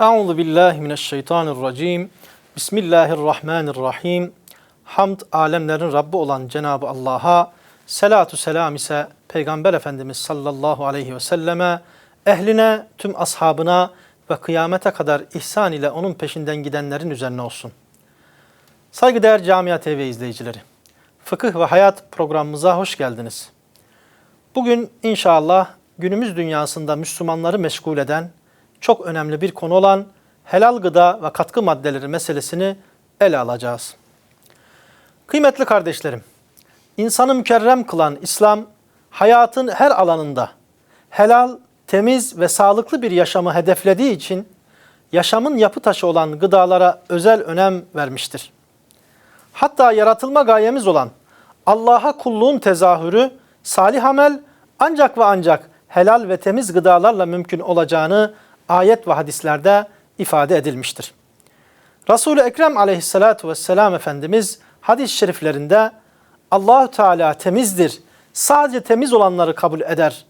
Euzu billahi mineşşeytanirracim. Bismillahirrahmanirrahim. Hamd alemlerin Rabbi olan Cenab-ı Allah'a, selatu selam ise Peygamber Efendimiz sallallahu aleyhi ve selleme, ehline, tüm ashabına ve kıyamete kadar ihsan ile onun peşinden gidenlerin üzerine olsun. Saygıdeğer Camia TV izleyicileri, Fıkıh ve Hayat programımıza hoş geldiniz. Bugün inşallah günümüz dünyasında Müslümanları meşgul eden çok önemli bir konu olan helal gıda ve katkı maddeleri meselesini ele alacağız. Kıymetli kardeşlerim, insanı mükerrem kılan İslam, hayatın her alanında helal, temiz ve sağlıklı bir yaşamı hedeflediği için yaşamın yapı taşı olan gıdalara özel önem vermiştir. Hatta yaratılma gayemiz olan Allah'a kulluğun tezahürü, salih amel ancak ve ancak helal ve temiz gıdalarla mümkün olacağını ayet ve hadislerde ifade edilmiştir. Resul-i Ekrem aleyhissalatu vesselam Efendimiz hadis-i şeriflerinde Allahu Teala temizdir. Sadece temiz olanları kabul eder.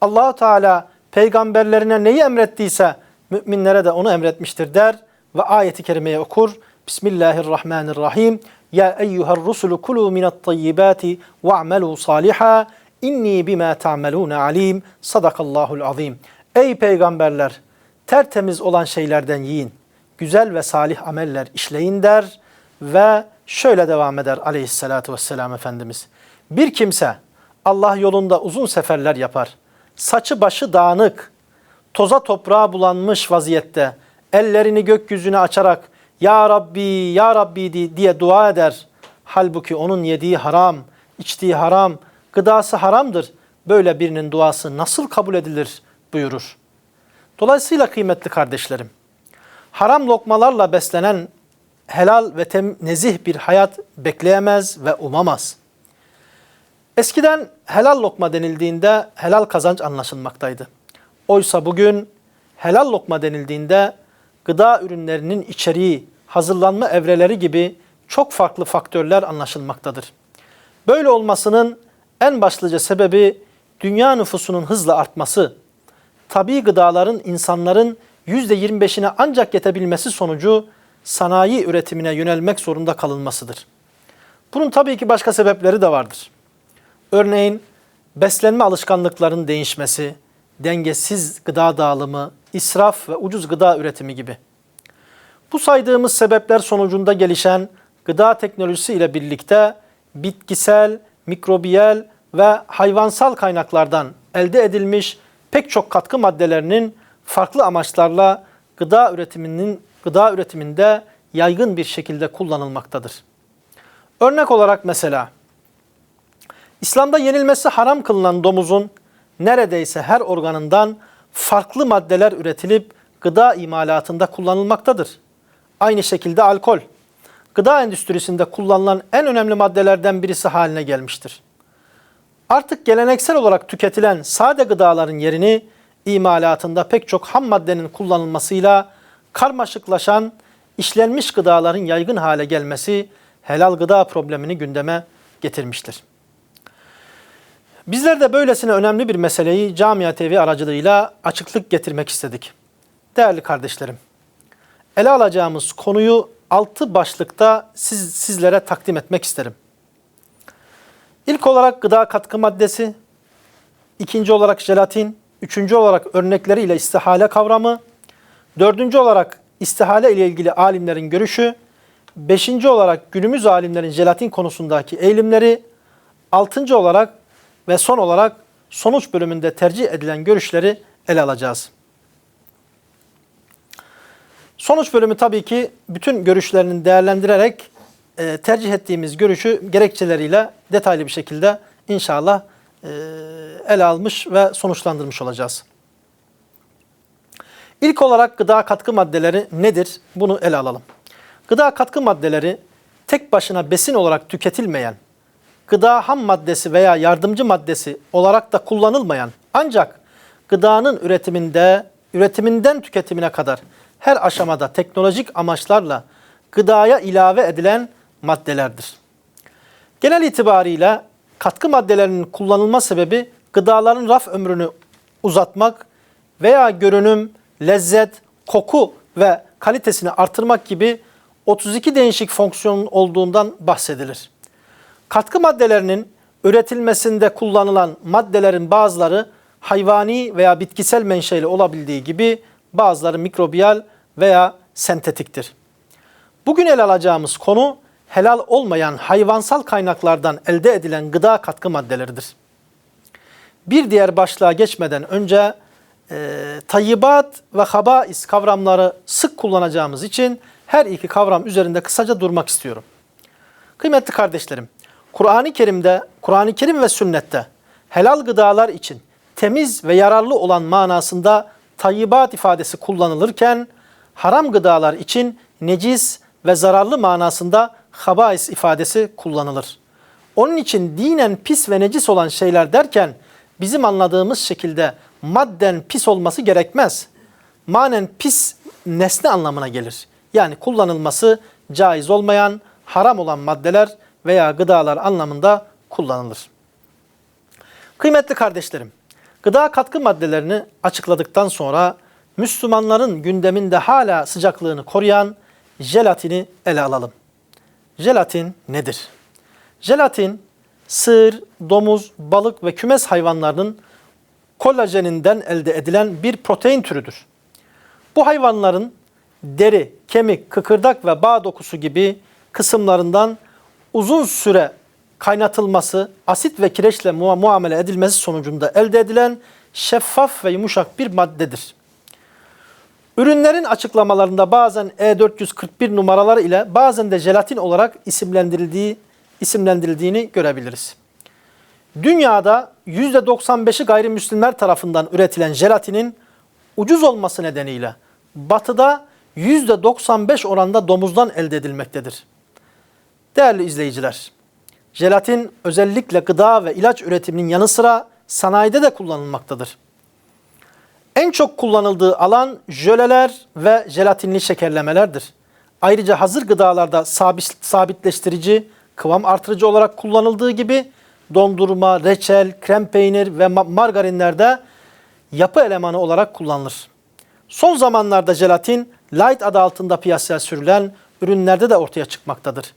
Allahu Teala peygamberlerine neyi emrettiyse müminlere de onu emretmiştir der ve ayeti kerimeye okur. Bismillahirrahmanirrahim. Ya eyyuhar rusulu kulu minat tayyibati ve'melu saliha inni bima ta'melun alim. Sadakallahul azim. Ey peygamberler tertemiz olan şeylerden yiyin. Güzel ve salih ameller işleyin der ve şöyle devam eder aleyhissalatu vesselam Efendimiz. Bir kimse Allah yolunda uzun seferler yapar. Saçı başı dağınık, toza toprağa bulanmış vaziyette ellerini gökyüzüne açarak Ya Rabbi, Ya Rabbi diye dua eder. Halbuki onun yediği haram, içtiği haram, gıdası haramdır. Böyle birinin duası nasıl kabul edilir buyurur. Dolayısıyla kıymetli kardeşlerim, haram lokmalarla beslenen helal ve tem nezih bir hayat bekleyemez ve umamaz. Eskiden helal lokma denildiğinde helal kazanç anlaşılmaktaydı. Oysa bugün helal lokma denildiğinde gıda ürünlerinin içeriği, hazırlanma evreleri gibi çok farklı faktörler anlaşılmaktadır. Böyle olmasının en başlıca sebebi dünya nüfusunun hızla artması, tabi gıdaların insanların %25'ine ancak yetebilmesi sonucu sanayi üretimine yönelmek zorunda kalınmasıdır. Bunun tabii ki başka sebepleri de vardır. Örneğin beslenme alışkanlıklarının değişmesi, dengesiz gıda dağılımı, israf ve ucuz gıda üretimi gibi. Bu saydığımız sebepler sonucunda gelişen gıda teknolojisi ile birlikte bitkisel, mikrobiyel ve hayvansal kaynaklardan elde edilmiş pek çok katkı maddelerinin farklı amaçlarla gıda üretiminin gıda üretiminde yaygın bir şekilde kullanılmaktadır. Örnek olarak mesela İslam'da yenilmesi haram kılınan domuzun neredeyse her organından farklı maddeler üretilip gıda imalatında kullanılmaktadır. Aynı şekilde alkol, gıda endüstrisinde kullanılan en önemli maddelerden birisi haline gelmiştir. Artık geleneksel olarak tüketilen sade gıdaların yerini imalatında pek çok ham maddenin kullanılmasıyla karmaşıklaşan işlenmiş gıdaların yaygın hale gelmesi helal gıda problemini gündeme getirmiştir. Bizler de böylesine önemli bir meseleyi Camia TV aracılığıyla açıklık getirmek istedik. Değerli kardeşlerim, ele alacağımız konuyu altı başlıkta siz, sizlere takdim etmek isterim. İlk olarak gıda katkı maddesi, ikinci olarak jelatin, üçüncü olarak örnekleriyle istihale kavramı, dördüncü olarak istihale ile ilgili alimlerin görüşü, beşinci olarak günümüz alimlerin jelatin konusundaki eğilimleri, altıncı olarak ve son olarak sonuç bölümünde tercih edilen görüşleri ele alacağız. Sonuç bölümü tabii ki bütün görüşlerini değerlendirerek e, tercih ettiğimiz görüşü gerekçeleriyle detaylı bir şekilde inşallah e, ele almış ve sonuçlandırmış olacağız. İlk olarak gıda katkı maddeleri nedir? Bunu ele alalım. Gıda katkı maddeleri tek başına besin olarak tüketilmeyen, gıda ham maddesi veya yardımcı maddesi olarak da kullanılmayan ancak gıdanın üretiminde, üretiminden tüketimine kadar her aşamada teknolojik amaçlarla gıdaya ilave edilen maddelerdir. Genel itibariyle katkı maddelerinin kullanılma sebebi gıdaların raf ömrünü uzatmak veya görünüm, lezzet, koku ve kalitesini artırmak gibi 32 değişik fonksiyonun olduğundan bahsedilir. Katkı maddelerinin üretilmesinde kullanılan maddelerin bazıları hayvani veya bitkisel menşeli olabildiği gibi bazıları mikrobiyal veya sentetiktir. Bugün ele alacağımız konu helal olmayan hayvansal kaynaklardan elde edilen gıda katkı maddeleridir. Bir diğer başlığa geçmeden önce e, tayyibat ve habais kavramları sık kullanacağımız için her iki kavram üzerinde kısaca durmak istiyorum. Kıymetli kardeşlerim, Kur'an-ı Kerim'de, Kur'an-ı Kerim ve sünnette helal gıdalar için temiz ve yararlı olan manasında tayyibat ifadesi kullanılırken haram gıdalar için necis ve zararlı manasında habais ifadesi kullanılır. Onun için dinen pis ve necis olan şeyler derken bizim anladığımız şekilde madden pis olması gerekmez. Manen pis nesne anlamına gelir. Yani kullanılması caiz olmayan, haram olan maddeler veya gıdalar anlamında kullanılır. Kıymetli kardeşlerim, gıda katkı maddelerini açıkladıktan sonra Müslümanların gündeminde hala sıcaklığını koruyan jelatini ele alalım. Jelatin nedir? Jelatin, sığır, domuz, balık ve kümes hayvanlarının kolajeninden elde edilen bir protein türüdür. Bu hayvanların deri, kemik, kıkırdak ve bağ dokusu gibi kısımlarından uzun süre kaynatılması, asit ve kireçle mua- muamele edilmesi sonucunda elde edilen şeffaf ve yumuşak bir maddedir. Ürünlerin açıklamalarında bazen E441 numaraları ile bazen de jelatin olarak isimlendirildiği isimlendirildiğini görebiliriz. Dünyada %95'i gayrimüslimler tarafından üretilen jelatinin ucuz olması nedeniyle batıda %95 oranda domuzdan elde edilmektedir. Değerli izleyiciler, jelatin özellikle gıda ve ilaç üretiminin yanı sıra sanayide de kullanılmaktadır. En çok kullanıldığı alan jöleler ve jelatinli şekerlemelerdir. Ayrıca hazır gıdalarda sabit- sabitleştirici, kıvam artırıcı olarak kullanıldığı gibi dondurma, reçel, krem peynir ve ma- margarinlerde yapı elemanı olarak kullanılır. Son zamanlarda jelatin light adı altında piyasaya sürülen ürünlerde de ortaya çıkmaktadır.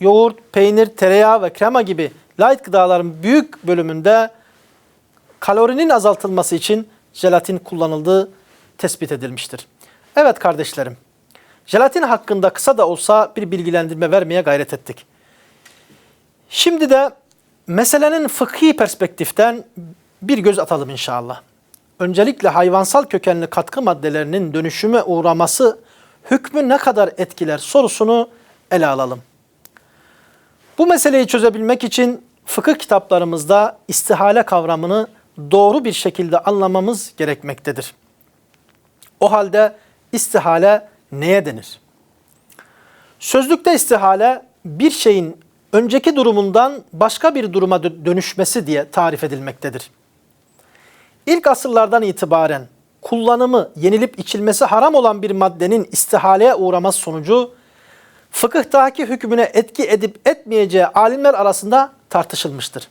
Yoğurt, peynir, tereyağı ve krema gibi light gıdaların büyük bölümünde kalorinin azaltılması için jelatin kullanıldığı tespit edilmiştir. Evet kardeşlerim, jelatin hakkında kısa da olsa bir bilgilendirme vermeye gayret ettik. Şimdi de meselenin fıkhi perspektiften bir göz atalım inşallah. Öncelikle hayvansal kökenli katkı maddelerinin dönüşüme uğraması hükmü ne kadar etkiler sorusunu ele alalım. Bu meseleyi çözebilmek için fıkıh kitaplarımızda istihale kavramını doğru bir şekilde anlamamız gerekmektedir. O halde istihale neye denir? Sözlükte istihale bir şeyin önceki durumundan başka bir duruma dö- dönüşmesi diye tarif edilmektedir. İlk asırlardan itibaren kullanımı, yenilip içilmesi haram olan bir maddenin istihaleye uğraması sonucu fıkıhtaki hükmüne etki edip etmeyeceği alimler arasında tartışılmıştır.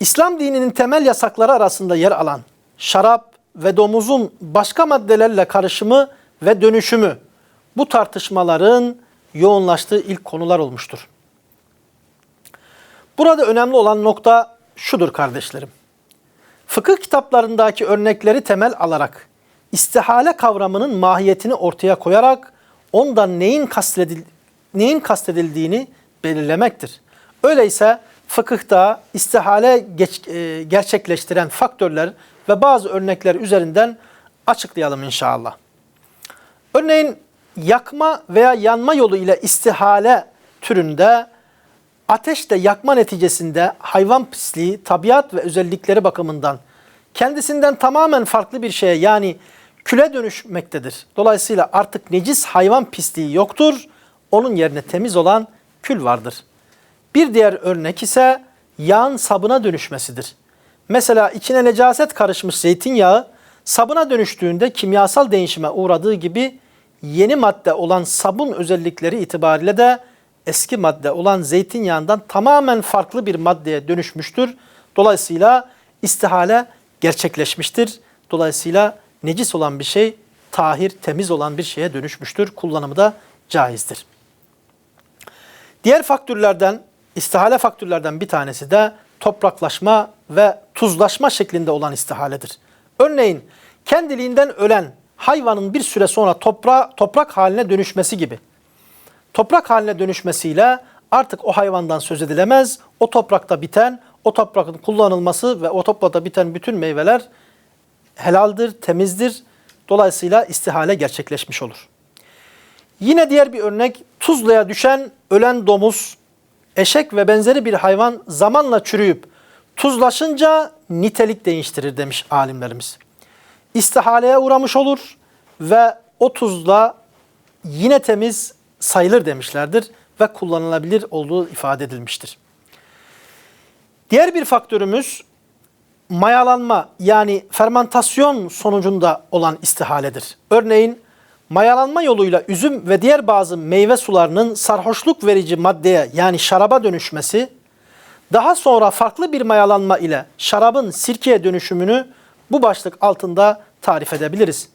İslam dininin temel yasakları arasında yer alan şarap ve domuzun başka maddelerle karışımı ve dönüşümü bu tartışmaların yoğunlaştığı ilk konular olmuştur. Burada önemli olan nokta şudur kardeşlerim. Fıkıh kitaplarındaki örnekleri temel alarak istihale kavramının mahiyetini ortaya koyarak ondan neyin kastedil neyin kastedildiğini belirlemektir. Öyleyse fıkıhta istihale geç- e, gerçekleştiren faktörler ve bazı örnekler üzerinden açıklayalım inşallah. Örneğin yakma veya yanma yolu ile istihale türünde ateşte yakma neticesinde hayvan pisliği, tabiat ve özellikleri bakımından kendisinden tamamen farklı bir şeye yani küle dönüşmektedir. Dolayısıyla artık necis hayvan pisliği yoktur. Onun yerine temiz olan kül vardır. Bir diğer örnek ise yağın sabına dönüşmesidir. Mesela içine necaset karışmış zeytinyağı sabuna dönüştüğünde kimyasal değişime uğradığı gibi yeni madde olan sabun özellikleri itibariyle de eski madde olan zeytinyağından tamamen farklı bir maddeye dönüşmüştür. Dolayısıyla istihale gerçekleşmiştir. Dolayısıyla necis olan bir şey tahir, temiz olan bir şeye dönüşmüştür. Kullanımı da caizdir. Diğer faktörlerden, istihale faktörlerden bir tanesi de topraklaşma ve tuzlaşma şeklinde olan istihaledir. Örneğin kendiliğinden ölen hayvanın bir süre sonra toprağa, toprak haline dönüşmesi gibi. Toprak haline dönüşmesiyle artık o hayvandan söz edilemez. O toprakta biten, o toprakın kullanılması ve o toprakta biten bütün meyveler helaldir, temizdir. Dolayısıyla istihale gerçekleşmiş olur. Yine diğer bir örnek Tuzla'ya düşen ölen domuz, eşek ve benzeri bir hayvan zamanla çürüyüp tuzlaşınca nitelik değiştirir demiş alimlerimiz. İstihaleye uğramış olur ve o tuzla yine temiz sayılır demişlerdir ve kullanılabilir olduğu ifade edilmiştir. Diğer bir faktörümüz mayalanma yani fermentasyon sonucunda olan istihaledir. Örneğin mayalanma yoluyla üzüm ve diğer bazı meyve sularının sarhoşluk verici maddeye yani şaraba dönüşmesi, daha sonra farklı bir mayalanma ile şarabın sirkeye dönüşümünü bu başlık altında tarif edebiliriz.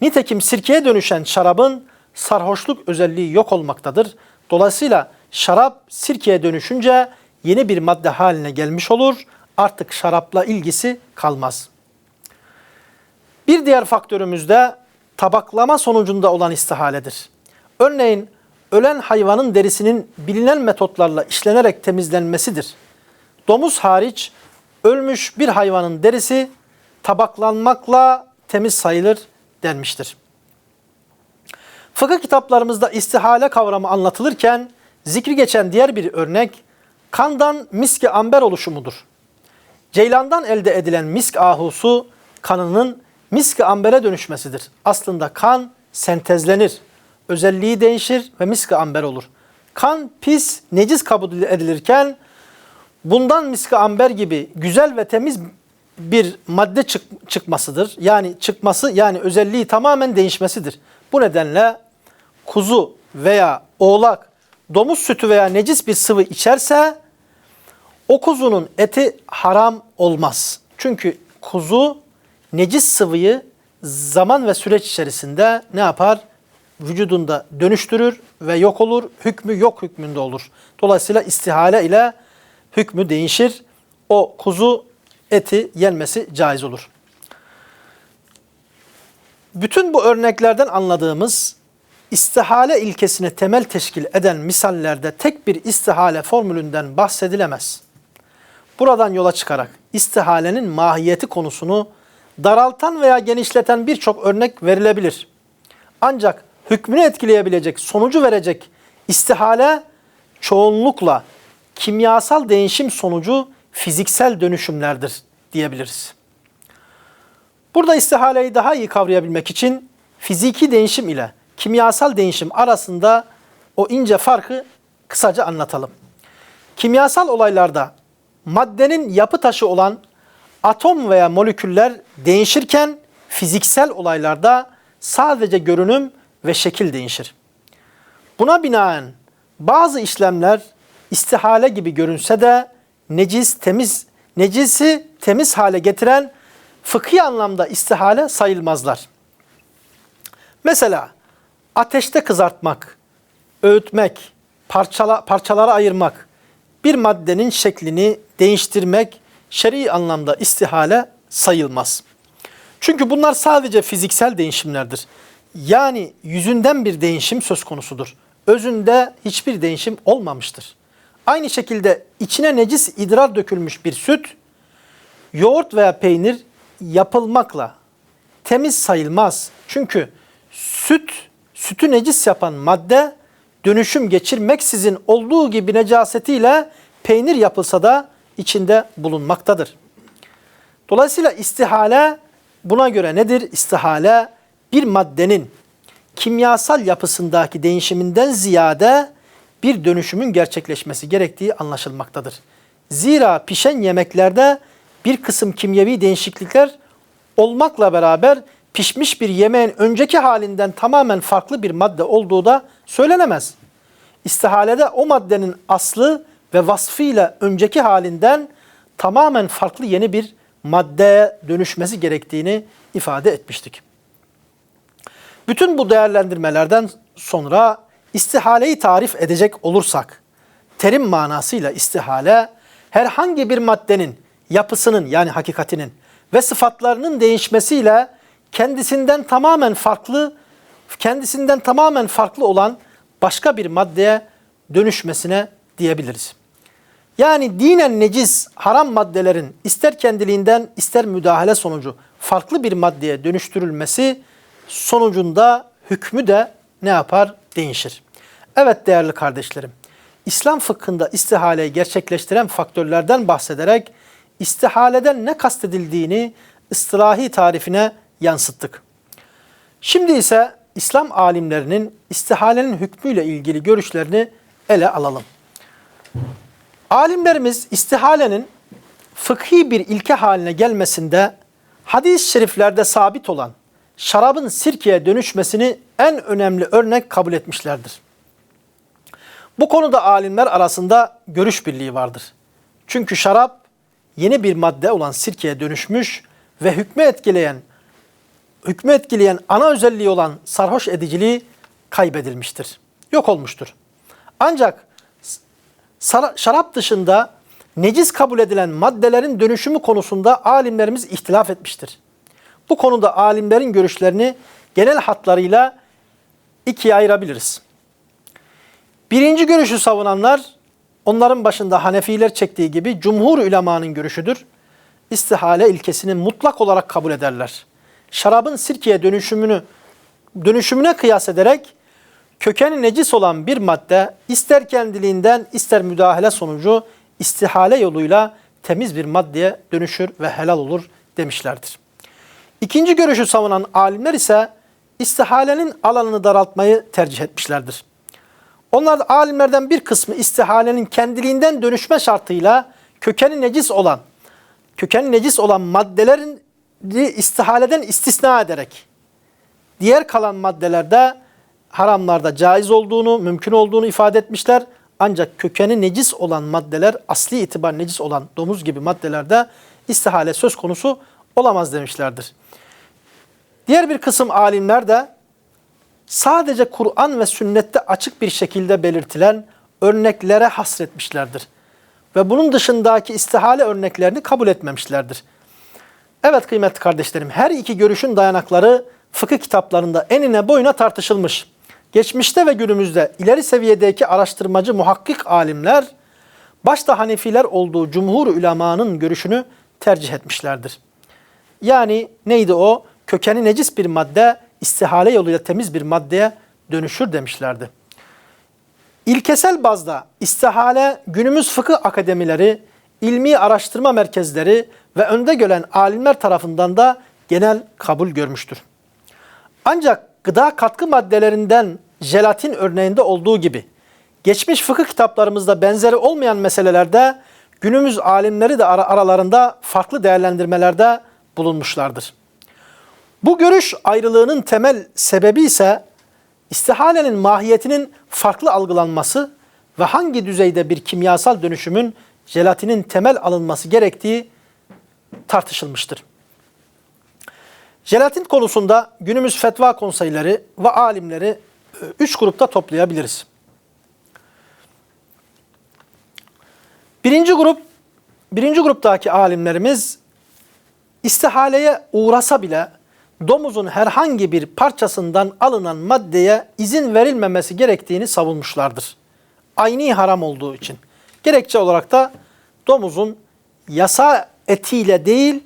Nitekim sirkeye dönüşen şarabın sarhoşluk özelliği yok olmaktadır. Dolayısıyla şarap sirkeye dönüşünce yeni bir madde haline gelmiş olur. Artık şarapla ilgisi kalmaz. Bir diğer faktörümüz de tabaklama sonucunda olan istihaledir. Örneğin ölen hayvanın derisinin bilinen metotlarla işlenerek temizlenmesidir. Domuz hariç ölmüş bir hayvanın derisi tabaklanmakla temiz sayılır denmiştir. Fıkıh kitaplarımızda istihale kavramı anlatılırken zikri geçen diğer bir örnek kandan miski amber oluşumudur. Ceylandan elde edilen misk ahusu kanının miski ambere dönüşmesidir. Aslında kan sentezlenir, özelliği değişir ve miski amber olur. Kan pis, necis kabul edilirken bundan miski amber gibi güzel ve temiz bir madde çık çıkmasıdır. Yani çıkması yani özelliği tamamen değişmesidir. Bu nedenle kuzu veya oğlak domuz sütü veya necis bir sıvı içerse o kuzunun eti haram olmaz. Çünkü kuzu necis sıvıyı zaman ve süreç içerisinde ne yapar? Vücudunda dönüştürür ve yok olur. Hükmü yok hükmünde olur. Dolayısıyla istihale ile hükmü değişir. O kuzu eti yenmesi caiz olur. Bütün bu örneklerden anladığımız istihale ilkesini temel teşkil eden misallerde tek bir istihale formülünden bahsedilemez. Buradan yola çıkarak istihalenin mahiyeti konusunu daraltan veya genişleten birçok örnek verilebilir. Ancak hükmünü etkileyebilecek, sonucu verecek istihale çoğunlukla kimyasal değişim sonucu fiziksel dönüşümlerdir diyebiliriz. Burada istihaleyi daha iyi kavrayabilmek için fiziki değişim ile kimyasal değişim arasında o ince farkı kısaca anlatalım. Kimyasal olaylarda maddenin yapı taşı olan atom veya moleküller değişirken fiziksel olaylarda sadece görünüm ve şekil değişir. Buna binaen bazı işlemler istihale gibi görünse de necis temiz necisi temiz hale getiren fıkhi anlamda istihale sayılmazlar. Mesela ateşte kızartmak, öğütmek, parçala, parçalara ayırmak, bir maddenin şeklini değiştirmek şer'i anlamda istihale sayılmaz. Çünkü bunlar sadece fiziksel değişimlerdir. Yani yüzünden bir değişim söz konusudur. Özünde hiçbir değişim olmamıştır. Aynı şekilde içine necis idrar dökülmüş bir süt, yoğurt veya peynir yapılmakla temiz sayılmaz. Çünkü süt, sütü necis yapan madde dönüşüm geçirmeksizin olduğu gibi necasetiyle peynir yapılsa da içinde bulunmaktadır. Dolayısıyla istihale buna göre nedir? İstihale bir maddenin kimyasal yapısındaki değişiminden ziyade bir dönüşümün gerçekleşmesi gerektiği anlaşılmaktadır. Zira pişen yemeklerde bir kısım kimyevi değişiklikler olmakla beraber pişmiş bir yemeğin önceki halinden tamamen farklı bir madde olduğu da söylenemez. İstihalede o maddenin aslı ve vasfıyla önceki halinden tamamen farklı yeni bir maddeye dönüşmesi gerektiğini ifade etmiştik. Bütün bu değerlendirmelerden sonra istihaleyi tarif edecek olursak, terim manasıyla istihale, herhangi bir maddenin yapısının yani hakikatinin ve sıfatlarının değişmesiyle kendisinden tamamen farklı, kendisinden tamamen farklı olan başka bir maddeye dönüşmesine diyebiliriz. Yani dinen necis haram maddelerin ister kendiliğinden ister müdahale sonucu farklı bir maddeye dönüştürülmesi sonucunda hükmü de ne yapar? Değişir. Evet değerli kardeşlerim, İslam fıkhında istihaleyi gerçekleştiren faktörlerden bahsederek istihaleden ne kastedildiğini ıstilahi tarifine yansıttık. Şimdi ise İslam alimlerinin istihalenin hükmüyle ilgili görüşlerini ele alalım. Alimlerimiz istihalenin fıkhi bir ilke haline gelmesinde hadis-i şeriflerde sabit olan şarabın sirkeye dönüşmesini en önemli örnek kabul etmişlerdir. Bu konuda alimler arasında görüş birliği vardır. Çünkü şarap yeni bir madde olan sirkeye dönüşmüş ve hükmü etkileyen hükmü etkileyen ana özelliği olan sarhoş ediciliği kaybedilmiştir. Yok olmuştur. Ancak şarap dışında necis kabul edilen maddelerin dönüşümü konusunda alimlerimiz ihtilaf etmiştir. Bu konuda alimlerin görüşlerini genel hatlarıyla ikiye ayırabiliriz. Birinci görüşü savunanlar, onların başında Hanefiler çektiği gibi cumhur ülemanın görüşüdür. İstihale ilkesini mutlak olarak kabul ederler. Şarabın sirkeye dönüşümünü dönüşümüne kıyas ederek kökeni necis olan bir madde ister kendiliğinden ister müdahale sonucu istihale yoluyla temiz bir maddeye dönüşür ve helal olur demişlerdir. İkinci görüşü savunan alimler ise istihalenin alanını daraltmayı tercih etmişlerdir. Onlar alimlerden bir kısmı istihalenin kendiliğinden dönüşme şartıyla kökeni necis olan, kökeni necis olan maddelerin istihaleden istisna ederek diğer kalan maddelerde haramlarda caiz olduğunu, mümkün olduğunu ifade etmişler. Ancak kökeni necis olan maddeler, asli itibar necis olan domuz gibi maddelerde istihale söz konusu olamaz demişlerdir. Diğer bir kısım alimler de sadece Kur'an ve sünnette açık bir şekilde belirtilen örneklere hasretmişlerdir. Ve bunun dışındaki istihale örneklerini kabul etmemişlerdir. Evet kıymetli kardeşlerim, her iki görüşün dayanakları fıkıh kitaplarında enine boyuna tartışılmış. Geçmişte ve günümüzde ileri seviyedeki araştırmacı muhakkik alimler, başta Hanefiler olduğu cumhur ülemanın görüşünü tercih etmişlerdir. Yani neydi o? Kökeni necis bir madde istihale yoluyla temiz bir maddeye dönüşür demişlerdi. İlkesel bazda istihale günümüz fıkıh akademileri, ilmi araştırma merkezleri ve önde gelen alimler tarafından da genel kabul görmüştür. Ancak gıda katkı maddelerinden jelatin örneğinde olduğu gibi geçmiş fıkıh kitaplarımızda benzeri olmayan meselelerde günümüz alimleri de aralarında farklı değerlendirmelerde bulunmuşlardır. Bu görüş ayrılığının temel sebebi ise istihalenin mahiyetinin farklı algılanması ve hangi düzeyde bir kimyasal dönüşümün jelatinin temel alınması gerektiği tartışılmıştır. Jelatin konusunda günümüz fetva konseyleri ve alimleri e, üç grupta toplayabiliriz. Birinci grup, birinci gruptaki alimlerimiz istihaleye uğrasa bile domuzun herhangi bir parçasından alınan maddeye izin verilmemesi gerektiğini savunmuşlardır. Aynı haram olduğu için. Gerekçe olarak da domuzun yasa etiyle değil,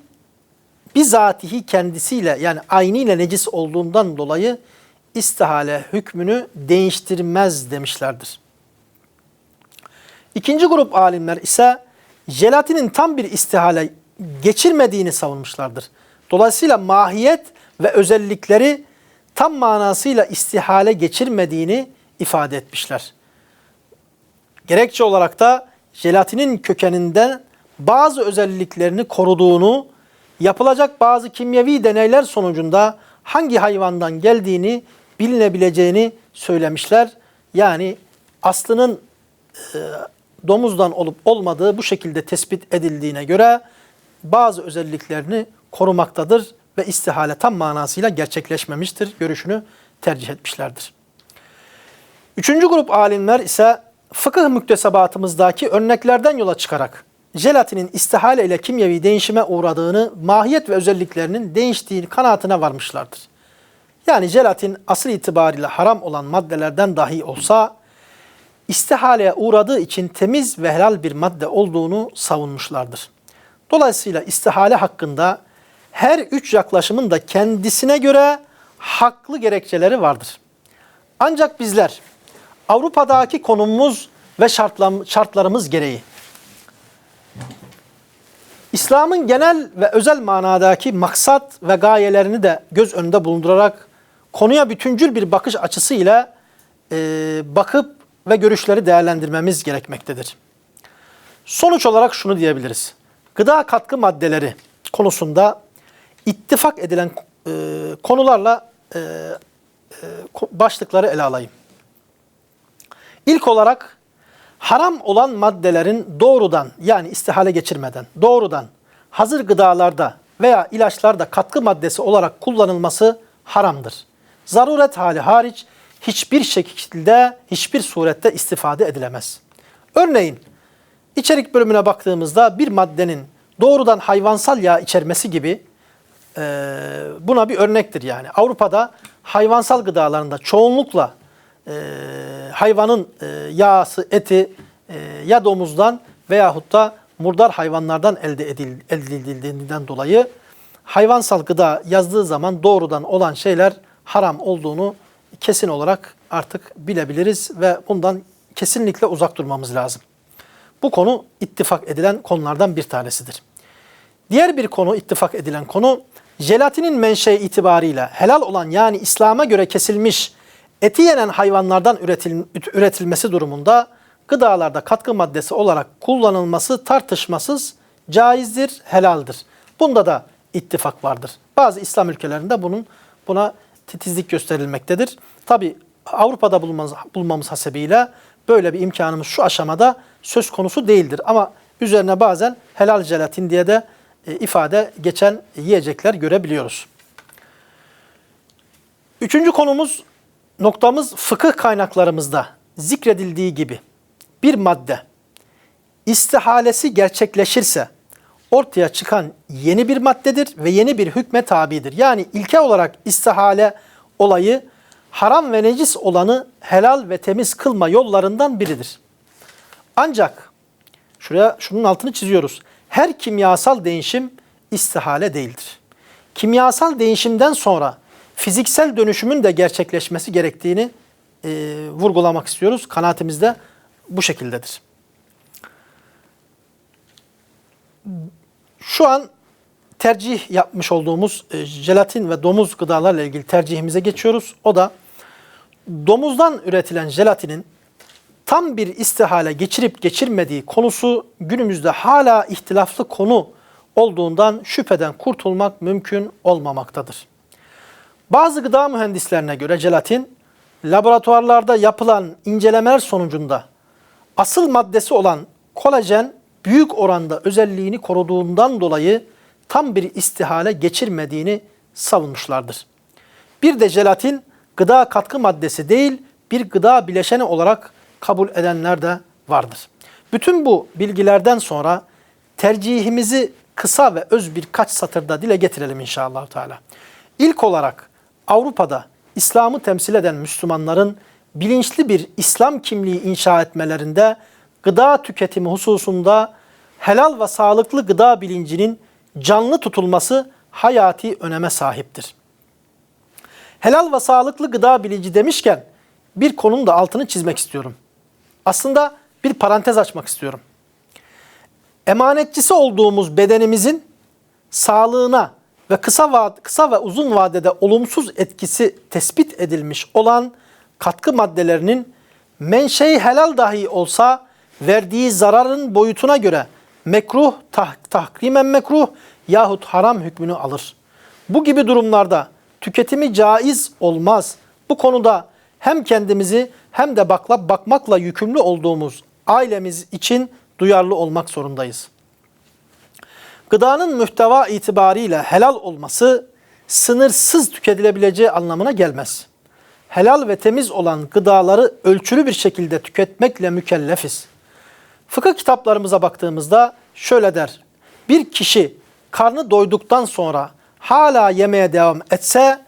bizatihi kendisiyle yani aynıyla necis olduğundan dolayı istihale hükmünü değiştirmez demişlerdir. İkinci grup alimler ise jelatinin tam bir istihale geçirmediğini savunmuşlardır. Dolayısıyla mahiyet ve özellikleri tam manasıyla istihale geçirmediğini ifade etmişler. Gerekçe olarak da jelatinin kökeninde bazı özelliklerini koruduğunu, yapılacak bazı kimyevi deneyler sonucunda hangi hayvandan geldiğini bilinebileceğini söylemişler. Yani aslının e, domuzdan olup olmadığı bu şekilde tespit edildiğine göre bazı özelliklerini korumaktadır ve istihale tam manasıyla gerçekleşmemiştir görüşünü tercih etmişlerdir. Üçüncü grup alimler ise fıkıh müktesebatımızdaki örneklerden yola çıkarak jelatinin istihale ile kimyevi değişime uğradığını, mahiyet ve özelliklerinin değiştiği kanaatine varmışlardır. Yani jelatin asıl itibariyle haram olan maddelerden dahi olsa istihaleye uğradığı için temiz ve helal bir madde olduğunu savunmuşlardır. Dolayısıyla istihale hakkında her üç yaklaşımın da kendisine göre haklı gerekçeleri vardır. Ancak bizler Avrupa'daki konumumuz ve şartlarımız gereği İslam'ın genel ve özel manadaki maksat ve gayelerini de göz önünde bulundurarak konuya bütüncül bir bakış açısıyla e, bakıp ve görüşleri değerlendirmemiz gerekmektedir. Sonuç olarak şunu diyebiliriz. Gıda katkı maddeleri konusunda ittifak edilen e, konularla e, e, başlıkları ele alayım. İlk olarak haram olan maddelerin doğrudan yani istihale geçirmeden doğrudan hazır gıdalarda veya ilaçlarda katkı maddesi olarak kullanılması haramdır. Zaruret hali hariç hiçbir şekilde, hiçbir surette istifade edilemez. Örneğin içerik bölümüne baktığımızda bir maddenin doğrudan hayvansal yağ içermesi gibi e, buna bir örnektir yani. Avrupa'da hayvansal gıdalarında çoğunlukla e, hayvanın e, yağsı, eti e, ya domuzdan veyahut da murdar hayvanlardan elde edildiğinden dolayı hayvansal gıda yazdığı zaman doğrudan olan şeyler haram olduğunu kesin olarak artık bilebiliriz ve bundan kesinlikle uzak durmamız lazım. Bu konu ittifak edilen konulardan bir tanesidir. Diğer bir konu ittifak edilen konu jelatinin menşei itibariyle helal olan yani İslam'a göre kesilmiş eti yenen hayvanlardan üretil, üretilmesi durumunda gıdalarda katkı maddesi olarak kullanılması tartışmasız caizdir, helaldir. Bunda da ittifak vardır. Bazı İslam ülkelerinde bunun buna titizlik gösterilmektedir. Tabi Avrupa'da bulmamız, bulmamız hasebiyle böyle bir imkanımız şu aşamada söz konusu değildir. Ama üzerine bazen helal jelatin diye de e, ifade geçen yiyecekler görebiliyoruz. Üçüncü konumuz, noktamız fıkıh kaynaklarımızda zikredildiği gibi bir madde istihalesi gerçekleşirse ortaya çıkan yeni bir maddedir ve yeni bir hükme tabidir. Yani ilke olarak istihale olayı haram ve necis olanı helal ve temiz kılma yollarından biridir. Ancak şuraya şunun altını çiziyoruz. Her kimyasal değişim istihale değildir. Kimyasal değişimden sonra fiziksel dönüşümün de gerçekleşmesi gerektiğini e, vurgulamak istiyoruz. Kanaatimizde bu şekildedir. Şu an tercih yapmış olduğumuz e, jelatin ve domuz gıdalarla ilgili tercihimize geçiyoruz. O da domuzdan üretilen jelatinin tam bir istihale geçirip geçirmediği konusu günümüzde hala ihtilaflı konu olduğundan şüpheden kurtulmak mümkün olmamaktadır. Bazı gıda mühendislerine göre jelatin laboratuvarlarda yapılan incelemeler sonucunda asıl maddesi olan kolajen büyük oranda özelliğini koruduğundan dolayı tam bir istihale geçirmediğini savunmuşlardır. Bir de jelatin gıda katkı maddesi değil bir gıda bileşeni olarak kabul edenler de vardır. Bütün bu bilgilerden sonra tercihimizi kısa ve öz birkaç satırda dile getirelim inşallah Teala. İlk olarak Avrupa'da İslam'ı temsil eden Müslümanların bilinçli bir İslam kimliği inşa etmelerinde gıda tüketimi hususunda helal ve sağlıklı gıda bilincinin canlı tutulması hayati öneme sahiptir. Helal ve sağlıklı gıda bilinci demişken bir konunun da altını çizmek istiyorum. Aslında bir parantez açmak istiyorum. Emanetçisi olduğumuz bedenimizin sağlığına ve kısa va kısa ve uzun vadede olumsuz etkisi tespit edilmiş olan katkı maddelerinin menşei helal dahi olsa verdiği zararın boyutuna göre mekruh, tah tahrimen mekruh yahut haram hükmünü alır. Bu gibi durumlarda tüketimi caiz olmaz. Bu konuda hem kendimizi hem de bakla, bakmakla yükümlü olduğumuz ailemiz için duyarlı olmak zorundayız. Gıdanın mühteva itibariyle helal olması sınırsız tüketilebileceği anlamına gelmez. helal ve temiz olan gıdaları ölçülü bir şekilde tüketmekle mükellefiz. Fıkıh kitaplarımıza baktığımızda şöyle der. Bir kişi karnı doyduktan sonra hala yemeye devam etse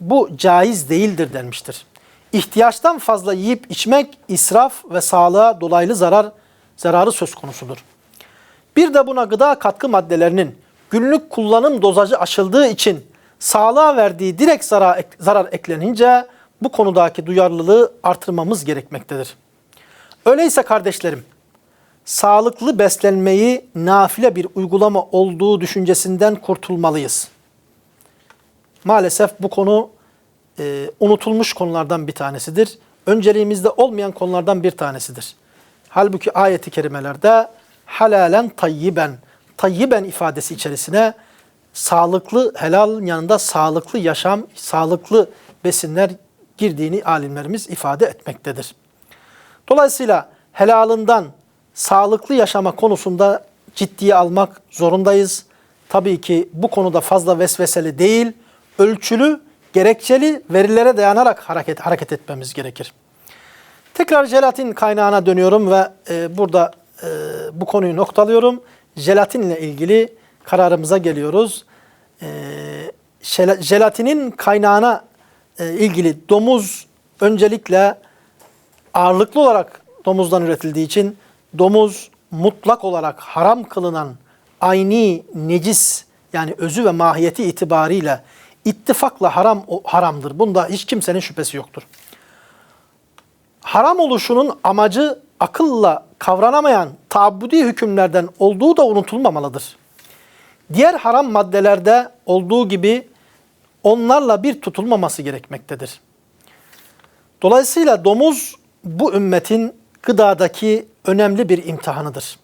bu caiz değildir denmiştir. İhtiyaçtan fazla yiyip içmek israf ve sağlığa dolaylı zarar zararı söz konusudur. Bir de buna gıda katkı maddelerinin günlük kullanım dozajı aşıldığı için sağlığa verdiği direkt zarar, zarar eklenince bu konudaki duyarlılığı artırmamız gerekmektedir. Öyleyse kardeşlerim, sağlıklı beslenmeyi nafile bir uygulama olduğu düşüncesinden kurtulmalıyız. Maalesef bu konu e, unutulmuş konulardan bir tanesidir. Önceliğimizde olmayan konulardan bir tanesidir. Halbuki ayeti kerimelerde halalen tayyiben, tayyiben ifadesi içerisine sağlıklı, helal yanında sağlıklı yaşam, sağlıklı besinler girdiğini alimlerimiz ifade etmektedir. Dolayısıyla helalından sağlıklı yaşama konusunda ciddiye almak zorundayız. Tabii ki bu konuda fazla vesveseli değil, ölçülü, gerekçeli verilere dayanarak hareket hareket etmemiz gerekir. Tekrar jelatin kaynağına dönüyorum ve e, burada e, bu konuyu noktalıyorum. Jelatinle ilgili kararımıza geliyoruz. E, jelatinin kaynağına e, ilgili domuz öncelikle ağırlıklı olarak domuzdan üretildiği için domuz mutlak olarak haram kılınan ayni necis yani özü ve mahiyeti itibariyle ittifakla haram haramdır. Bunda hiç kimsenin şüphesi yoktur. Haram oluşunun amacı akılla kavranamayan taabbudi hükümlerden olduğu da unutulmamalıdır. Diğer haram maddelerde olduğu gibi onlarla bir tutulmaması gerekmektedir. Dolayısıyla domuz bu ümmetin gıdadaki önemli bir imtihanıdır.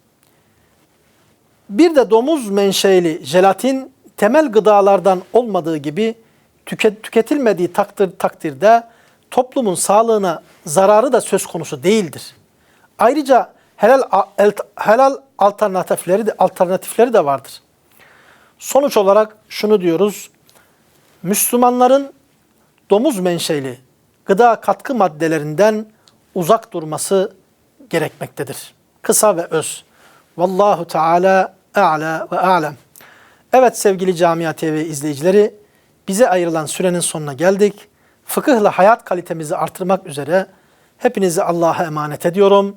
Bir de domuz menşeli jelatin temel gıdalardan olmadığı gibi tüket, tüketilmediği takdir, takdirde toplumun sağlığına zararı da söz konusu değildir. Ayrıca helal el- helal alternatifleri de alternatifleri de vardır. Sonuç olarak şunu diyoruz. Müslümanların domuz menşeli gıda katkı maddelerinden uzak durması gerekmektedir. Kısa ve öz. Vallahu Teala a'la ve a'lem. Evet sevgili Camia TV izleyicileri, bize ayrılan sürenin sonuna geldik. Fıkıhla hayat kalitemizi artırmak üzere hepinizi Allah'a emanet ediyorum.